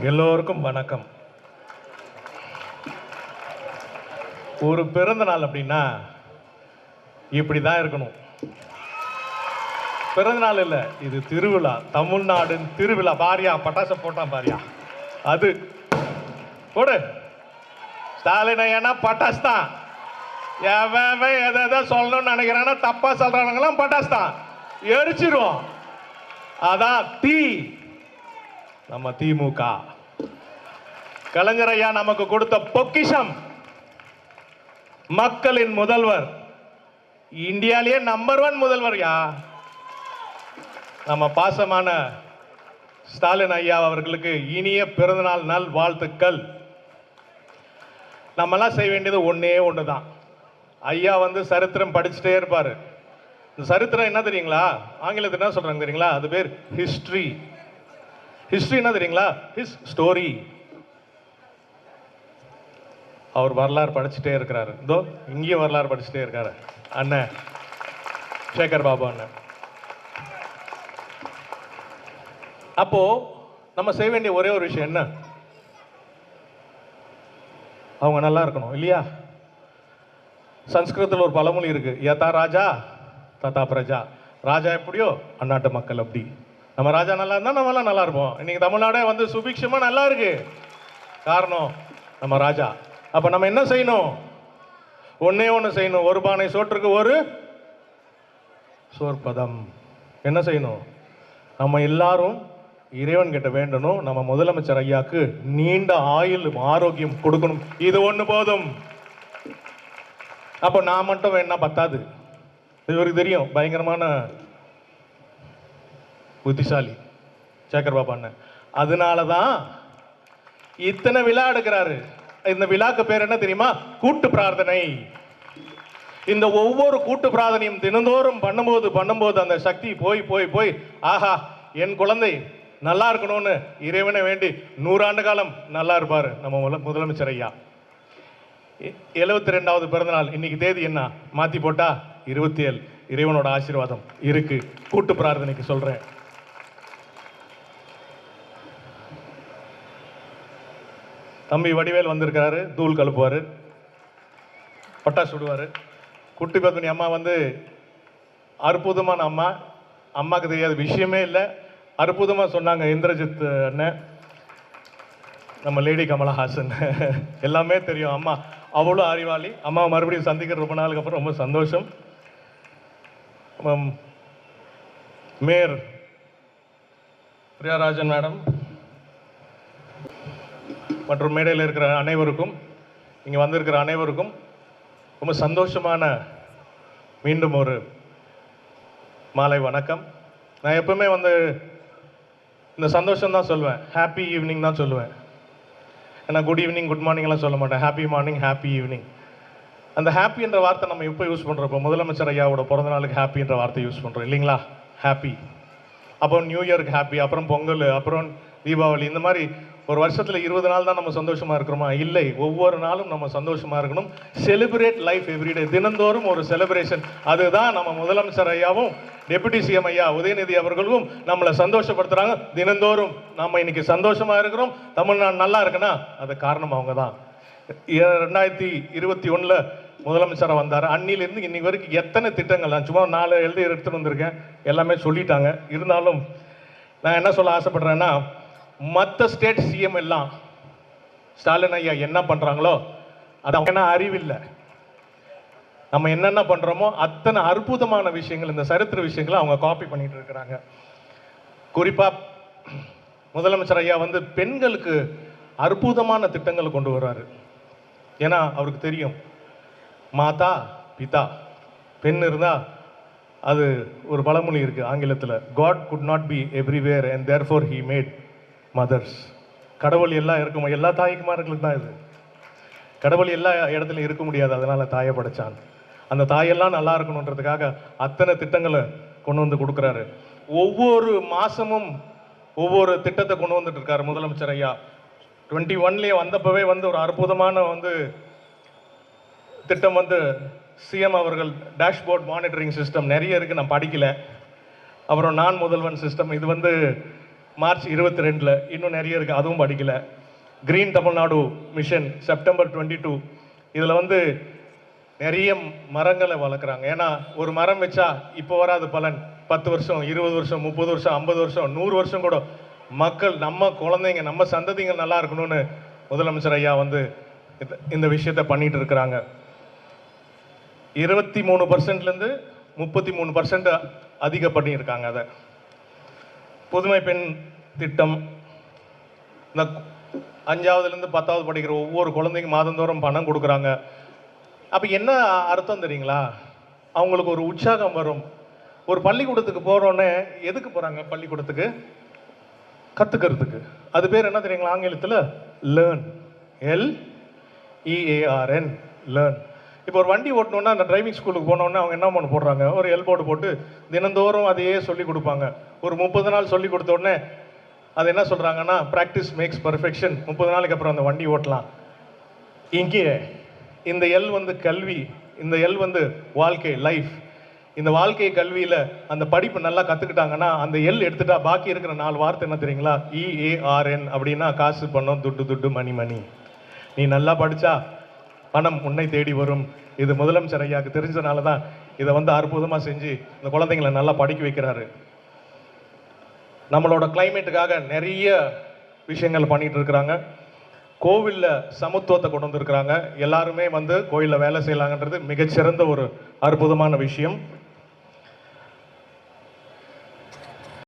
எல்லோருக்கும் வணக்கம். ஒரு பிறந்த நாள் அப்படின்னா இப்படி தான் இருக்கணும். பிறந்த நாள் இல்லை இது திருவிழா. தமிழ்நாடுன்னு திருவிழா. பாரியா பட்டாசு போட்டான் பாரியா. அது. போடு. ஸ்டாலின் ஏன்னா பட்டாசு தான். எவன் எதை எதை சொல்லணும்னு நினைக்கிறானா தப்பாக சொல்றானுங்களாம் பட்டாசு தான். எரிச்சிருவோம். அதான் தீ. நம்ம திமுக. கலைஞர் ஐயா நமக்கு கொடுத்த பொக்கிஷம். மக்களின் முதல்வர். இந்தியாலேயே நம்பர் ஒன் முதல்வர் யா? நம்ம பாசமான ஸ்டாலின் ஐயா அவர்களுக்கு இனிய பிறந்தநாள் நல் வாழ்த்துக்கள். நம்மளாம் செய்ய வேண்டியது ஒன்றே ஒன்று தான் ஐயா வந்து சரித்திரம் படிச்சுட்டே இருப்பார். இந்த சரித்திரம் என்ன தெரியுங்களா? ஆங்கிலத்தில் என்ன சொல்கிறாங்க தெரியுங்களா? அது பேர் ஹிஸ்ட்ரி ஹிஸ்ட்ரி என்ன தெரியுங்களா? ஹிஸ் ஸ்டோரி அவர் வரலாறு படிச்சுட்டே இருக்கிறாரு. இதோ இங்கேயும் வரலாறு படிச்சுட்டே இருக்காரு. அண்ணன் சேகர் பாபு அண்ணன் அப்போ நம்ம செய்ய வேண்டிய ஒரே ஒரு விஷயம் என்ன? அவங்க நல்லா இருக்கணும் இல்லையா? சம்ஸ்கிருதத்தில் ஒரு பழமொழி இருக்கு. யதா ராஜா ததா பிரஜா. ராஜா எப்படியோ அந்நாட்டு மக்கள் அப்படி. நம்ம ராஜா நல்லா இருந்தால் நம்மளாம் நல்லா இருப்போம். இன்னைக்கு தமிழ்நாடே வந்து சுபிக்ஷமாக நல்லா இருக்கு. காரணம் நம்ம ராஜா. அப்போ நம்ம என்ன செய்யணும்? ஒன்றே ஒன்று செய்யணும். ஒரு பானை சோற்றுக்கு ஒரு சோற்பதம். என்ன செய்யணும்? நம்ம எல்லாரும் இறைவன் கிட்ட வேண்டணும். நம்ம முதலமைச்சர் ஐயாக்கு நீண்ட ஆயுள் ஆரோக்கியம் கொடுக்கணும். இது ஒன்று போதும். அப்போ நான் மட்டும் வேணா பத்தாது. இவருக்கு தெரியும். பயங்கரமான புத்திசாலி. சேகர் பாபா அண்ணன். அதனால தான் இத்தனை விழா எடுக்கிறாரு. இந்த விழாக்கு பேர் என்ன தெரியுமா? கூட்டு பிரார்த்தனை. இந்த ஒவ்வொரு கூட்டு பிரார்த்தனையும் தினந்தோறும் பண்ணும்போது பண்ணும்போது அந்த சக்தி போய் போய் போய் ஆஹா என் குழந்தை நல்லா இருக்கணும்னு இறைவனை வேண்டி நூறாண்டு காலம் நல்லா இருப்பார் நம்ம முதல- முதலமைச்சர் ஐயா. எழுபத்தி ரெண்டாவது பிறந்தநாள் இன்னைக்கு தேதி என்ன? மாற்றி போட்டா இருபத்தி ஏழு இறைவனோட ஆசீர்வாதம் இருக்கு. கூட்டு பிரார்த்தனைக்கு சொல்கிறேன் தம்பி வடிவேல் வந்திருக்கிறாரு தூள் கழுப்புவாரு பட்டாசு விடுவார் குட்டி பத்மினி அம்மா வந்து அற்புதமான அம்மா. அம்மாவுக்கு தெரியாத விஷயமே இல்லை. அற்புதமாக சொன்னாங்க இந்திரஜித் அண்ணன். நம்ம லேடி கமலஹாசன். எல்லாமே தெரியும் அம்மா. அவ்வளோ அறிவாளி. அம்மா மறுபடியும் சந்திக்கிற ரொம்ப நாளுக்கு அப்புறம் ரொம்ப சந்தோஷம். Mayor Priyarajan madam. மற்றும் மேடையில் இருக்கிற அனைவருக்கும் இங்கே வந்திருக்கிற அனைவருக்கும் ரொம்ப சந்தோஷமான மீண்டும் ஒரு மாலை வணக்கம். நான் எப்பவுமே வந்து இந்த சந்தோஷம் தான் சொல்லுவேன் ஹாப்பி ஈவினிங் தான் சொல்லுவேன் ஏன்னா குட் ஈவினிங் குட் மார்னிங்லாம் சொல்ல மாட்டேன். ஹாப்பி மார்னிங் ஹாப்பி ஈவினிங் அந்த ஹாப்பின்ற வார்த்தை நம்ம எப்போ யூஸ் பண்ணுறோம் இப்போ முதலமைச்சர் ஐயாவோட பிறந்த நாளுக்கு ஹாப்பின்ற வார்த்தை யூஸ் பண்ணுறோம் இல்லைங்களா? ஹாப்பி அப்புறம் நியூ இயருக்கு ஹாப்பி அப்புறம் பொங்கல் அப்புறம் தீபாவளி இந்த மாதிரி ஒரு வருஷத்தில் இருபது நாள் தான் நம்ம சந்தோஷமா இருக்கிறோமா? இல்லை. ஒவ்வொரு நாளும் நம்ம சந்தோஷமா இருக்கணும். செலிப்ரேட் லைஃப் எவ்ரிடே தினந்தோறும் ஒரு செலிப்ரேஷன் அதுதான் நம்ம முதலமைச்சர் ஐயாவும் டெபுட்டி சிஎம் ஐயா உதயநிதி அவர்களும் நம்மளை சந்தோஷப்படுத்துறாங்க. தினந்தோறும் நம்ம இன்னைக்கு சந்தோஷமா இருக்கிறோம். தமிழ்நாடு நல்லா இருக்குன்னா அது காரணம் அவங்க தான் ரெண்டாயிரத்தி இருபத்தி ஒன்றில் முதலமைச்சராக வந்தார். அன்னிலிருந்து இன்னைக்கு வரைக்கும் எத்தனை திட்டங்கள் நான் சும்மா நாலு எழுதி எடுத்துகிட்டு வந்திருக்கேன். எல்லாமே சொல்லிட்டாங்க. இருந்தாலும் நான் என்ன சொல்ல ஆசைப்பட்றேன்னா மற்ற ஸ்டேட் சிஎம் எல்லாம் ஸ்டாலின் ஐயா என்ன பண்ணுறாங்களோ அது அவங்க என்ன அறிவில்லை. நம்ம என்னென்ன பண்ணுறோமோ அத்தனை அற்புதமான விஷயங்கள் இந்த சரித்திர விஷயங்களை அவங்க காப்பி பண்ணிகிட்டு இருக்கிறாங்க. குறிப்பாக முதலமைச்சர் ஐயா வந்து பெண்களுக்கு அற்புதமான திட்டங்களை கொண்டு வர்றாரு. ஏன்னா அவருக்கு தெரியும் மாதா பிதா பெண் இருந்தால் அது ஒரு பழமொழி இருக்குது ஆங்கிலத்தில். God could not be everywhere and therefore he made mothers கடவுள் எல்லாம் இருக்கும் எல்லா தாய்க்குமார்களுக்கு தான் இது. கடவுள் எல்லா இடத்துலையும் இருக்க முடியாது அதனால் தாயை படைச்சான். அந்த தாயெல்லாம் நல்லா இருக்கணுன்றதுக்காக அத்தனை திட்டங்களை கொண்டு வந்து கொடுக்குறாரு. ஒவ்வொரு மாதமும் ஒவ்வொரு திட்டத்தை கொண்டு வந்துட்டு இருக்காரு முதலமைச்சர் ஐயா. டுவெண்ட்டி ஒன்லேயே வந்தப்பவே வந்து ஒரு அற்புதமான வந்து திட்டம் வந்து சிஎம் அவர்கள் டேஷ்போர்ட் மானிட்டரிங் சிஸ்டம் நிறைய இருக்குது நான் படிக்கல. அப்புறம் நான் முதல்வன் சிஸ்டம் இது வந்து மார்ச் இருபத்தி ரெண்டில் இன்னும் நிறைய இருக்குது அதுவும் படிக்கலை. Green Tamil Nadu mission September twenty two இதில் வந்து நிறைய மரங்களை வளர்க்குறாங்க. ஏன்னா ஒரு மரம் வச்சா இப்போ வராது பலன். பத்து வருஷம் இருபது வருஷம் முப்பது வருஷம் ஐம்பது வருஷம் நூறு வருஷம் கூட மக்கள் நம்ம குழந்தைங்க நம்ம சந்ததிங்க நல்லா இருக்கணும்னு முதலமைச்சர் ஐயா வந்து இந்த- இந்த விஷயத்த பண்ணிட்டு இருக்கிறாங்க. இருபத்தி மூணு பர்சன்ட்லேருந்து முப்பத்தி மூணு பர்சன்ட் அதிகப்படுத்தியிருக்காங்க அதை. புதுமை பெண் திட்டம். இந்த அஞ்சாவதுலேருந்து பத்தாவது படிக்கிற ஒவ்வொரு குழந்தைங்க மாதந்தோறும் பணம் கொடுக்குறாங்க. அப்போ என்ன அர்த்தம் தெரியுங்களா? அவங்களுக்கு ஒரு உற்சாகம் வரும். ஒரு பள்ளிக்கூடத்துக்கு போகிறோன்னே எதுக்கு போகிறாங்க பள்ளிக்கூடத்துக்கு? கற்றுக்கிறதுக்கு அது பேர் என்ன தெரியுங்களா? ஆங்கிலத்தில்? லேர்ன் எல் இஏஆர்என் லேர்ன் இப்போ ஒரு வண்டி ஓட்டணுன்னா அந்த டிரைவிங் ஸ்கூலுக்கு போனோன்னே அவங்க என்ன பண்ண போடுறாங்க? ஒரு எல்போர்டு போட்டு தினந்தோறும் அதையே சொல்லி கொடுப்பாங்க. ஒரு முப்பது நாள் சொல்லி கொடுத்த உடனே அது என்ன சொல்கிறாங்கன்னா ப்ராக்டிஸ் மேக்ஸ் பர்ஃபெக்ஷன் முப்பது நாளைக்கு அப்புறம் அந்த வண்டி ஓட்டலாம். இங்கே இந்த எல் வந்து கல்வி இந்த எல் வந்து வாழ்க்கை லைஃப் இந்த வாழ்க்கை கல்வியில் அந்த படிப்பு நல்லா கற்றுக்கிட்டாங்கன்னா அந்த எல் எடுத்துட்டா பாக்கி இருக்கிற நாலு வார்த்தை என்ன தெரியுங்களா? இஏஆர்என் அப்படின்னா காசு பணம் துட்டு துட்டு மணி மணி. நீ நல்லா படித்தா பணம் உன்னை தேடி வரும். இது முதலமைச்சர் ஐயாவுக்கு தெரிஞ்சதுனால தான் இதை வந்து அற்புதமாக செஞ்சு இந்த குழந்தைங்களை நல்லா படிக்க வைக்கிறாரு. நம்மளோட கிளைமேட்டுக்காக நிறைய விஷயங்கள் பண்ணிகிட்டு இருக்கிறாங்க. கோவிலில் சமத்துவத்தை கொண்டு வந்திருக்கிறாங்க. எல்லாருமே வந்து கோயிலில் வேலை செய்யலாங்கன்றது மிகச்சிறந்த ஒரு அற்புதமான விஷயம்.